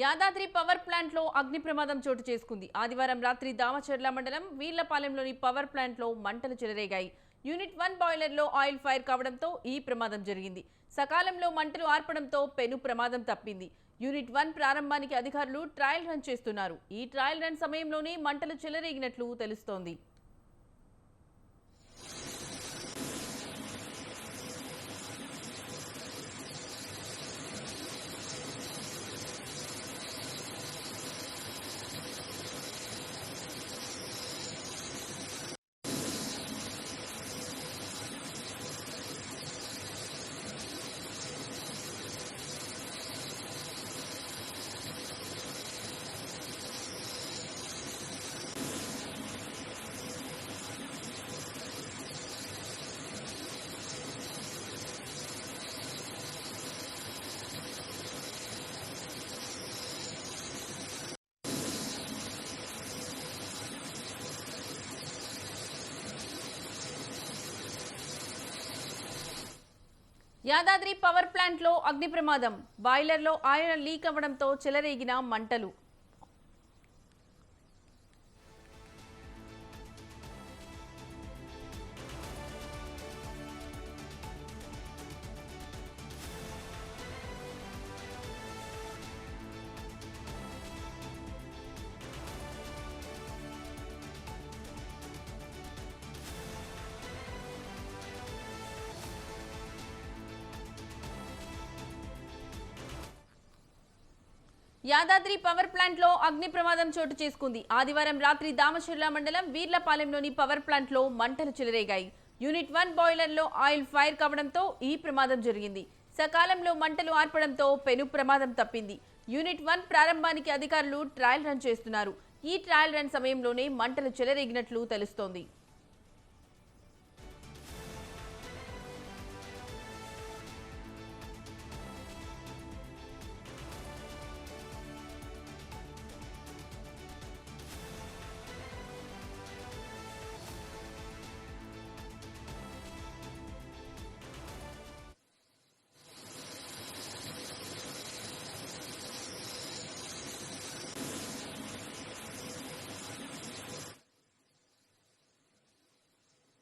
Yadadri power ప్లాంట్లో అగ్ని ప్రమాదం చోటు చేసుకుంది. ఆదివారం రాత్రి దామచర్ల మండలం వీళ్ళపాలెంలోని పవర్ ప్లాంట్లో మంటలు చెలరేగాయి. యూనిట్ వన్ బాయిలర్లో ఆయిల్ ఫైర్ కావడంతో ఈ ప్రమాదం జరిగింది. సకాలంలో మంటలు ఆర్పడంతో పెను ప్రమాదం తప్పింది. యూనిట్ వన్ ప్రారంభానికి అధికారులు ట్రయల్ రన్ చేస్తున్నారు. ఈ ట్రయల్ రన్ సమయంలోనే మంటలు చెలరేగినట్లు తెలుస్తోంది. యాదాద్రి పవర్ ప్లాంట్లో అగ్ని ప్రమాదం. బాయిలర్లో ఆయన లీక్ అవ్వడంతో చెలరేగిన మంటలు. యాదాద్రి పవర్ ప్లాంట్లో అగ్ని ప్రమాదం చోటు చేసుకుంది. ఆదివారం రాత్రి దామచర్ల మండలం వీర్లపాలెంలోని పవర్ ప్లాంట్లో మంటలు చెలరేగాయి. యూనిట్ వన్ బాయిలర్లో ఆయిల్ ఫైర్ కావడంతో ఈ ప్రమాదం జరిగింది. సకాలంలో మంటలు ఆర్పడంతో పెను ప్రమాదం తప్పింది. యూనిట్ వన్ ప్రారంభానికి అధికారులు ట్రయల్ రన్ చేస్తున్నారు. ఈ ట్రయల్ రన్ సమయంలోనే మంటలు చెలరేగినట్లు తెలుస్తోంది.